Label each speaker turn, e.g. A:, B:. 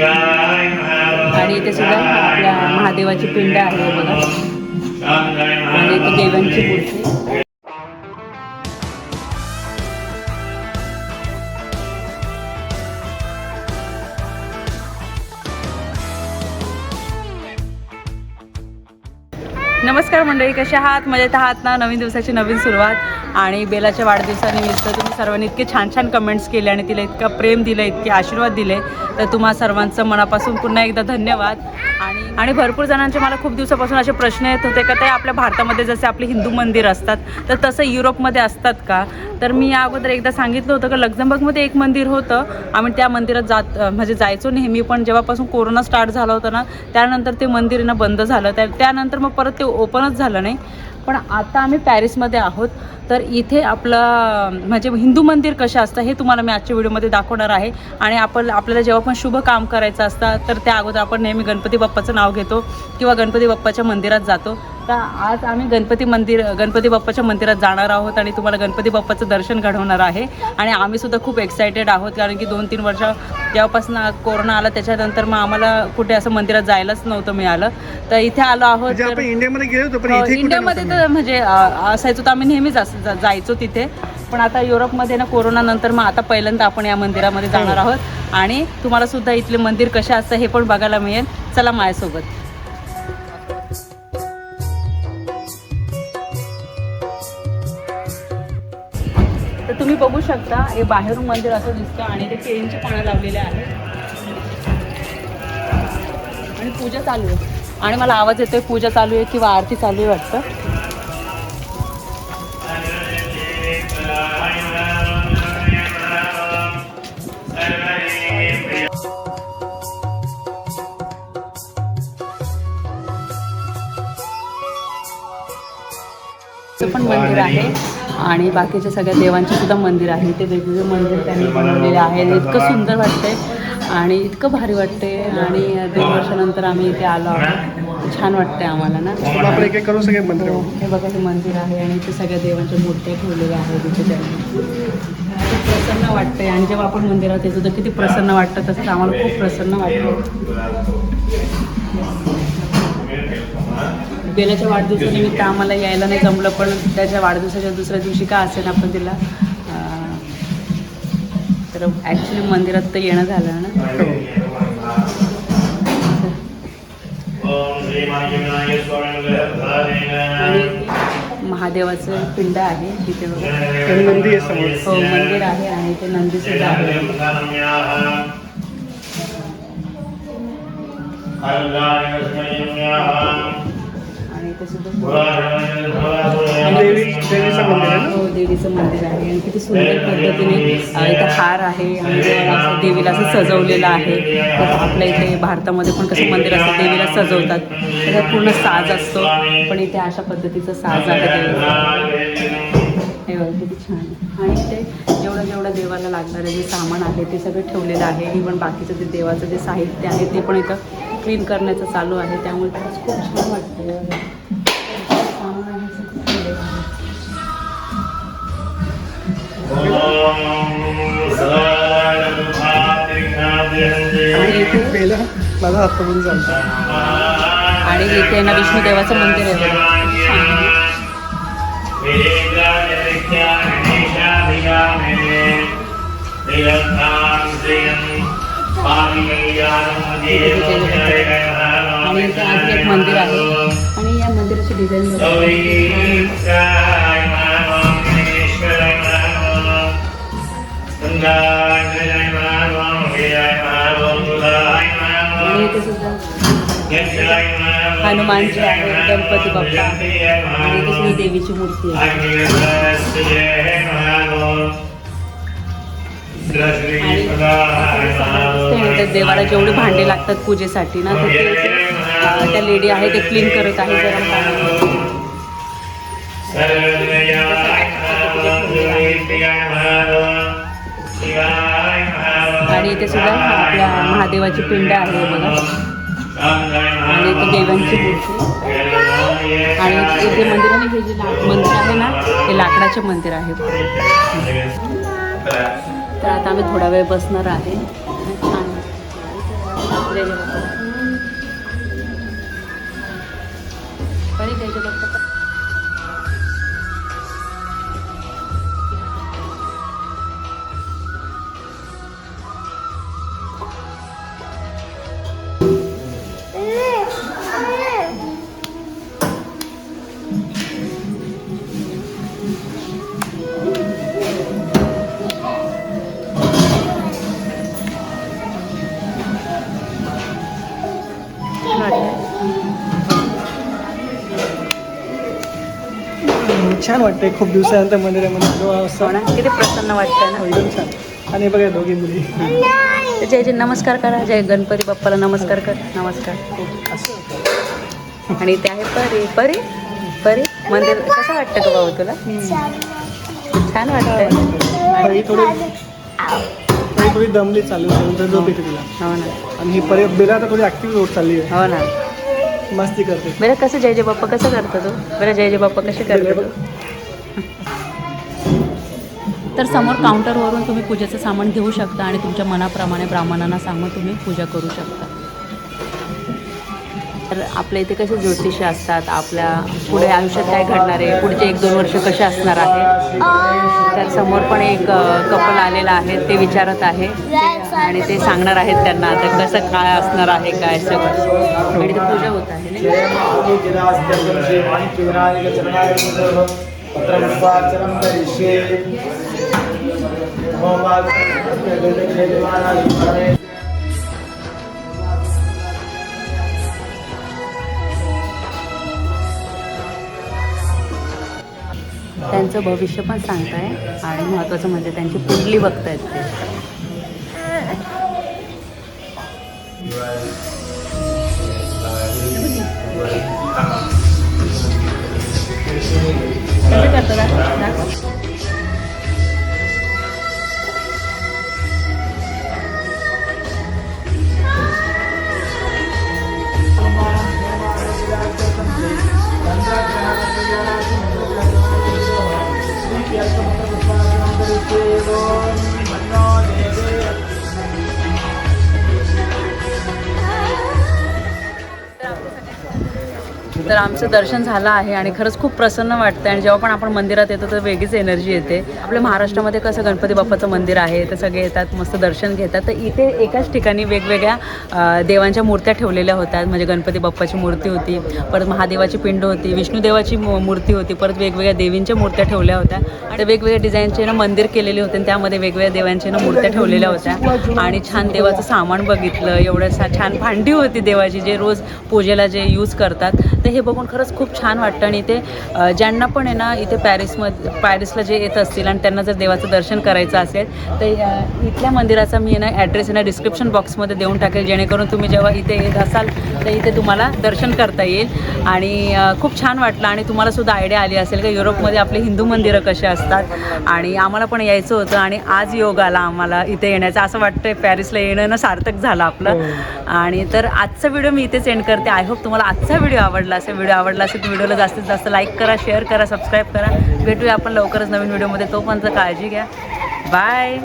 A: आणि इथे सुद्धा आपल्या महादेवाची पिंड आहे हो बघा. आणि इथे देवांची मूर्ती. नमस्कार मंडळी कशा आहात? मजेत आहात ना? नवीन दिवसाची नवीन सुरुवात. आणि बेलाच्या वाढदिवसानिमित्त तुम्ही सर्वांनी इतके छान छान कमेंट्स केले आणि तिला इतकं प्रेम दिलं इतके आशीर्वाद दिले. तर तुम्हा सर्वांचं मनापासून पुन्हा एकदा धन्यवाद. आणि आणि भरपूर जणांचे मला खूप दिवसापासून असे प्रश्न येत होते का ते आपल्या भारतामध्ये जसे आपले हिंदू मंदिर असतात तर तसं युरोपमध्ये असतात का? तर मी या अगोदर एकदा सांगितलं होतं का लक्झमबर्गमध्ये एक मंदिर होतं. आम्ही त्या मंदिरात जात म्हणजे जायचो नेहमी पण जेव्हापासून कोरोना स्टार्ट झाला होता ना त्यानंतर ते मंदिर ना बंद झालं. त्या त्यानंतर मग परत ते ओपनच झालं नाही. पण आता आम्ही पॅरिसमध्ये आहोत. तर इथे आपलं म्हणजे हिंदू मंदिर कसे असतं हे तुम्हाला मी आजच्या व्हिडिओमध्ये दाखवणार आहे. आणि आपण आपल्याला जेव्हा पण शुभ काम करायचं असतं तर त्या अगोदर आपण नेहमी गणपती बाप्पाचं नाव घेतो किंवा गणपती बाप्पाच्या मंदिरात जातो. तर आज आम्ही गणपती मंदिर गणपती बाप्पाच्या मंदिरात जाणार आहोत आणि तुम्हाला गणपती बाप्पाचं दर्शन घडवणार आहे. आणि आम्ही सुद्धा खूप एक्सायटेड आहोत कारण की दोन तीन वर्ष जेव्हापासून कोरोना आला त्याच्यानंतर मग आम्हाला कुठे असं मंदिरात जायलाच नव्हतं मिळालं. तर इथे आलो आहोत
B: म्हणजे इंडियामध्ये गेलो होतो पण
A: हो, इंडियामध्ये तर म्हणजे असायचो तर आम्ही नेहमीच जायचो तिथे. पण आता युरोपमध्ये ना कोरोना नंतर मग आता पहिल्यांदा आपण या मंदिरामध्ये जाणार आहोत. आणि तुम्हाला सुद्धा इथले मंदिर कसे असतं हे पण बघायला मिळेल. चला माझ्यासोबत. तुम्ही बघू शकता हे बाहेरून मंदिर असं दिसतं आणि ते केळींची पानं लावलेले आहेत. आणि पूजा चालू आहे. आणि मला आवाज येतोय पूजा चालू आहे किंवा आरती चालू आहे वाटतं? ते पण मंदिर आहे. आणि बाकीच्या सगळ्या देवांचे सुद्धा मंदिर आहे. ते वेगवेगळे मंदिर त्यांनी बनवलेले आहे इतकं सुंदर वाटतंय आणि इतकं भारी वाटते आणि दोन वर्षानंतर आम्ही इथे आलो आहोत. छान वाटतंय आम्हाला ना.
B: मग आपण एक एक करून सगळे मंदिर
A: हो, बघा हे मंदिर आहे आणि इथे सगळ्या देवांच्या मूर्त्या ठेवलेल्या आहेत इथे त्यांनी. प्रसन्न वाटतंय. आणि जेव्हा आपण मंदिरात येतो तर किती प्रसन्न वाटतं तसंच आम्हाला खूप प्रसन्न वाटतं. बेलाच्या वाढदिवसानिमित्त आम्हाला यायला नाही जमलं पण त्याच्या वाढदिवसाच्या दुसऱ्या दिवशी का असेल आपण तिला तर ॲक्च्युली मंदिरात तर येणं झालं ना. महादेवाचं पिंड आहे तिथे.
B: नंदी
A: हो मंदिर आहे आणि ते नंदी सुद्धा आहे. ते सुद्धा
B: देवीचं मंदिर आहे ना
A: हो देवीचं मंदिर आहे. आणि किती सुंदर पद्धतीने अ, इथं हार आहे आणि देवाला असं- देवीला असं सजवलेलं आहे. तर आपल्या इथे भारतामध्ये पण कसं मंदिर असतं देवीला सजवतात. त्याचा पूर्ण साज असतो. पण इथे अशा पद्धतीचं साज आहे. हे बघा किती छान. आहे. आणि इथे जेवढं जेवढं देवाला लागणारं जे सामान आहे ते सगळं ठेवलेलं आहे. इवन बाकीचं जे देवाचं जे साहित्य आहे ते पण इथं क्लीन करण्याचं चालू आहे. त्यामुळे खरंच खूप छान वाटतं
B: माझा हात पकडून चालतो
A: आणि इथे ना विष्णुदेवाचं मंदिर आहे. आणि एक मंदिर आहे. आणि या मंदिराची डिझाईन हनुमानची आहे गणपती बाप्पा. आणि इथे देवीची मूर्ती आहे. देवाला जेवढे भांडे लागतात पूजेसाठी ना तर त्या लेडी आहे ते क्लीन करत आहे गरम पाण्यामध्ये इथे सुद्धा आपल्या महादेवाची पिंड आहे बघा आणि इथे देवांची मूर्ती आणि इथे मंदिर आणि हे जे लाक- मंदिर आहे ना ते लाकडाचे मंदिर आहे तर आता आम्ही थोडा वेळ बसणार आहे छान
B: छान वाटतंय. खूप दिवसानंतर मंदिरामध्ये
A: हो ना? किती प्रसन्न वाटतंय ना?
B: एकदम छान. आणि हे बघा दोघी मुली
A: जय जय नमस्कार करा. जय गणपती बाप्पाला नमस्कार कर. नमस्कार. आणि ते आहे परी. परी? परी? मंदिर कसं वाटतं का भाऊ तुला? छान वाटतंय.
B: ही थोडी ही थोडी दमली चालू येते तिला.
A: हो ना.
B: आणि ही पर्यंत बेला आता थोडी ऍक्टिव्ह होत चालली आहे.
A: हो ना.
B: मस्ती करते.
A: बरं कसं जय जय बाप्पा कसं करतो तू? बरं जय जय बाप्पा कसे करतो तू? तर समोर काउंटरवरून तुम्ही पूजेचं सामान घेऊ शकता आणि तुमच्या मनाप्रमाणे ब्राह्मणांना सांगून तुम्ही पूजा करू शकता. तर आपल्या इथे कसे ज्योतिष असतात? आपल्या पुढे आयुष्यात काय घडणार आहे? पुढचे एक दोन वर्ष कसे असणार आहे? तर समोर पण एक कपल आलेला आहे ते विचारत आहे. आणि ते सांगणार आहेत त्यांना आता कसं काय असणार आहे काय सगळं आणि पूजा होत आहे त्यांचं भविष्य पण सांगताय आणि महत्त्वाचं म्हणजे त्यांची कुंडली बघतायत ते. Lord. तर आमचं दर्शन झालं आहे आणि खरंच खूप प्रसन्न वाटतं आणि जेव्हा पण आपण मंदिरात येतो तर वेगळीच एनर्जी येते. आपल्या महाराष्ट्रामध्ये कसं गणपती बाप्पाचं मंदिर आहे तर सगळे येतात मस्त दर्शन घेतात. तर इथे एकाच ठिकाणी वेगवेगळ्या देवांच्या मूर्त्या ठेवलेल्या होत्या. म्हणजे गणपती बाप्पाची मूर्ती होती परत महादेवाची पिंड होती विष्णुदेवाची मू- मूर्ती होती परत वेगवेगळ्या देवींच्या मूर्त्या ठेवल्या होत्या. आणि वेगवेगळ्या डिझाईनचे ना मंदिर केलेले होते आणि त्यामध्ये वेगवेगळ्या देवांच्या ना मूर्त्या ठेवलेल्या होत्या. आणि छान देवाचं सामान बघितलं एवढं सा- छान भांडी होती देवाची जे रोज पूजेला जे यूज करतात. तर हे बघून खरंच खूप छान वाटतं. आणि इथे ज्यांना पण आहे ना इथे पॅरिसमध्ये पॅरिसला जे येत असतील आणि त्यांना जर देवाचं दर्शन करायचं असेल तर इथल्या मंदिराचा मी ना ॲड्रेस आहे ना डिस्क्रिप्शन बॉक्समध्ये देऊन टाकेल. जेणेकरून तुम्ही जेव्हा इथे येत असाल तर इथे तुम्हाला दर्शन करता येईल. आणि खूप छान वाटलं. आणि तुम्हाला सुद्धा आयडिया आली असेल का युरोपमध्ये आपले हिंदू मंदिरं कशी असतात? आणि आम्हाला पण यायचं होतं. आणि आज योग आला आम्हाला इथे येण्याचं. असं वाटतंय पॅरिसला येणं ना सार्थक झालं आपलं. आणि तर आजचा व्हिडिओ मी इथेच एंड करते. आय होप तुम्हाला आजचा व्हिडिओ आवडला असेल व्हिडिओ आवडला असेल तर व्हिडिओला जास्तीत जास्त लाईक करा शेअर करा सबस्क्राईब करा. भेटूया आपण लवकरच नवीन व्हिडिओमध्ये. तोपर्यंत काळजी घ्या. बाय